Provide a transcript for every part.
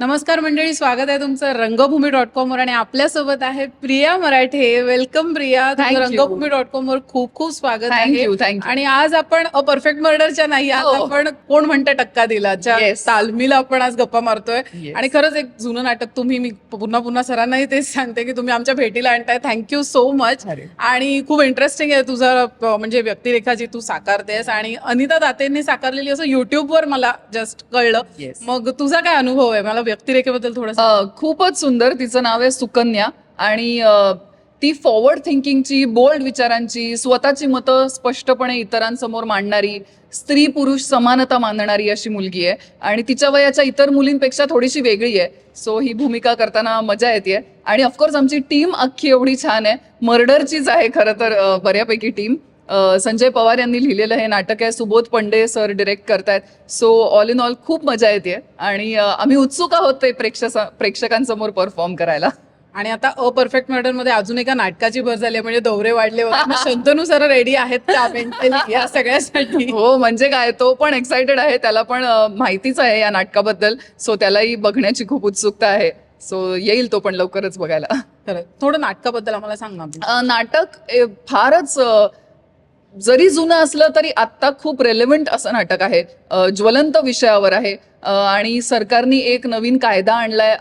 नमस्कार मंडळी स्वागत आहे तुमचं रंगभूमी डॉट कॉम वर आणि आपल्यासोबत आहे प्रिया मराठे वेलकम प्रिया. रंगभूमी डॉट कॉम वर खूप खूप स्वागत आहे. आणि आज आपण परफेक्ट मर्डरच्या नाही आज हो. आपण कोण म्हणतं टक्का दिला. तालमीला आपण आज गप्पा मारतोय. आणि खरंच एक जुनं नाटक तुम्ही मी पुन्हा पुन्हा सरांनाही तेच सांगते की तुम्ही आमच्या भेटीला आणताय थँक्यू सो मच. आणि खूप इंटरेस्टिंग आहे तुझं अ, म्हणजे व्यक्तिरेखा जी तू साकारतेस आणि अनिता दातेंनी साकारलेली असं युट्यूबवर मला जस्ट कळलं. मग तुझा काय अनुभव आहे मला व्यक्तिरेखेबद्दल थोडं खूपच सुंदर. तिचं नाव आहे सुकन्या. आणि ती फॉरवर्ड थिंकिंगची बोल्ड विचारांची स्वतःची मतं स्पष्टपणे इतरांसमोर मांडणारी स्त्री पुरुष समानता मानणारी अशी मुलगी आहे. आणि तिच्या वयाच्या इतर मुलींपेक्षा थोडीशी वेगळी आहे. सो ही भूमिका करताना मजा येते. आणि ऑफकोर्स आमची टीम अख्खी एवढी छान आहे. मर्डरचीच आहे खरं तर बऱ्यापैकी टीम संजय पवार यांनी लिहिलेलं हे नाटक आहे सुबोध पंडे सर डिरेक्ट करतायत. सो ऑल इन ऑल खूप मजा येते आणि आम्ही उत्सुक आहोत ते प्रेक्षक प्रेक्षकांसमोर परफॉर्म करायला. आणि आता अपर्फेक्ट मर्डरमध्ये अजून एका नाटकाची भर झाली म्हणजे दौरे वाढले शंतनू सर रेडी आहेत या सगळ्यासाठी? हो म्हणजे काय तो पण एक्सायटेड आहे त्याला पण माहितीच आहे या नाटकाबद्दल. सो त्यालाही बघण्याची खूप उत्सुकता आहे. सो येईल तो पण लवकरच बघायला. खरं थोडं नाटकाबद्दल आम्हाला सांग ना. नाटक फारच जरी जुनं असलं तरी आत्ता खूप रेलेव्हंट असं नाटक आहे. ज्वलंत विषयावर आहे. आणि सरकारने एक नवीन कायदा आणलाय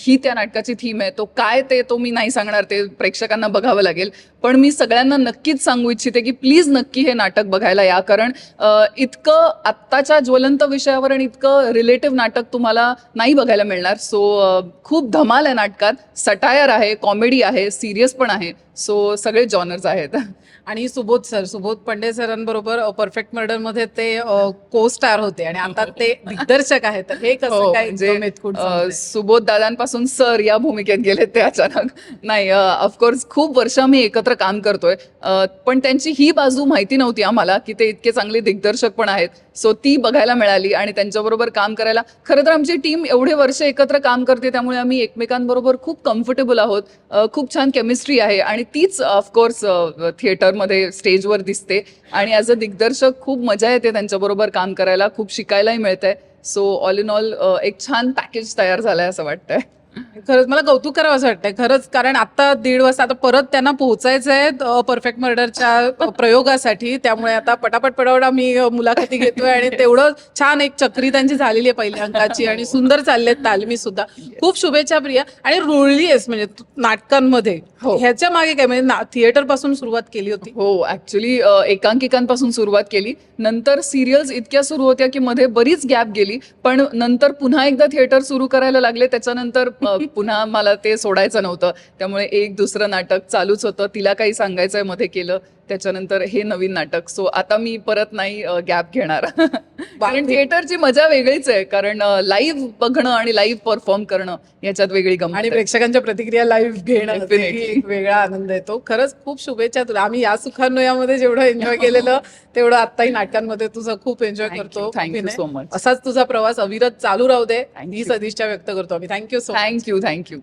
ही त्या नाटकाची थीम आहे. तो काय ते तो मी नाही सांगणार ते प्रेक्षकांना बघावं लागेल. पण मी सगळ्यांना नक्कीच सांगू इच्छिते की प्लीज नक्की हे नाटक बघायला या. कारण इतकं आत्ताच्या ज्वलंत विषयावर आणि इतकं रिलेटिव्ह नाटक तुम्हाला नाही बघायला मिळणार. सो खूप धमाल आहे नाटकात. सटायर आहे कॉमेडी आहे सिरियस पण आहे. सो सगळे जॉनर्स आहेत. आणि सुबोध सर सुबोध पंडे सरांबरोबर परफेक्ट मर्डरमध्ये ते को स्टार होते. आणि आता ते दिग्दर्शक आहेत तर हे कसं हो, काय म्हणजे? सुबोध दादांपासून सर या भूमिकेत गेले ते अचानक. नाही ऑफकोर्स खूप वर्ष आम्ही एकत्र काम करतोय. पण त्यांची ही बाजू माहिती नव्हती आम्हाला की ते इतके चांगले दिग्दर्शक पण आहेत. सो ती बघायला मिळाली आणि त्यांच्याबरोबर काम करायला. खरं तर आमची टीम एवढे वर्ष एकत्र काम करते त्यामुळे आम्ही एकमेकांबरोबर खूप कम्फर्टेबल आहोत. खूप छान केमिस्ट्री आहे आणि तीच ऑफकोर्स थिएटरमध्ये स्टेजवर दिसते. आणि ॲज अ दिग्दर्शक खूप मजा येते त्यांच्याबरोबर काम करायला खूप शिकायलाही मिळतंय. सो ऑल इन ऑल एक छान पॅकेज तयार झालाय असं वाटतंय. खरंच मला कौतुक करावं असं वाटतंय. खरंच कारण आता दीड वाजता आता परत त्यांना पोहोचायचं आहे परफेक्ट मर्डरच्या प्रयोगासाठी. त्यामुळे आता पटापट आम्ही अ, मुलाखती घेतोय आणि तेवढं छान एक चक्री त्यांची झालेली आहे पहिल्या अंकाची आणि सुंदर चाललेत तालमी सुद्धा. खूप शुभेच्छा प्रिया. आणि रुळली आहेस म्हणजे नाटकांमध्ये. हो. ह्याच्या मागे काय? म्हणजे थिएटरपासून सुरुवात केली होती. हो ऍक्च्युली एकांकिकांपासून सुरुवात केली. नंतर सिरियल्स इतक्या सुरू होत्या की मध्ये बरीच गॅप गेली. पण नंतर पुन्हा एकदा थिएटर सुरू करायला लागले. त्याच्यानंतर अ, पुन्हा मला ते सोडायचं नव्हतं. त्यामुळे एक दुसरं नाटक चालूच होतं. तिला काही सांगायचंयमध्ये केलं. त्याच्यानंतर हे नवीन नाटक. सो आता मी परत नाही गॅप घेणार. कारण थिएटरची मजा वेगळीच आहे. कारण लाईव्ह बघणं आणि लाईव्ह परफॉर्म करणं याच्यात वेगळी गंमत आणि. प्रेक्षकांच्या प्रतिक्रिया लाईव्ह घेणं वेगळा आनंद येतो खरंच खूप शुभेच्छा तुला. आम्ही या सुखान्वयामध्ये जेवढं एन्जॉय केलेलं तेवढं आताही नाटकांमध्ये तुझं खूप एन्जॉय करतो. अभिनय. so much. असाच तुझा प्रवास अविरत चालू राहू दे. ही. सदिच्छा व्यक्त करतो आम्ही. Thank you so thank you thank you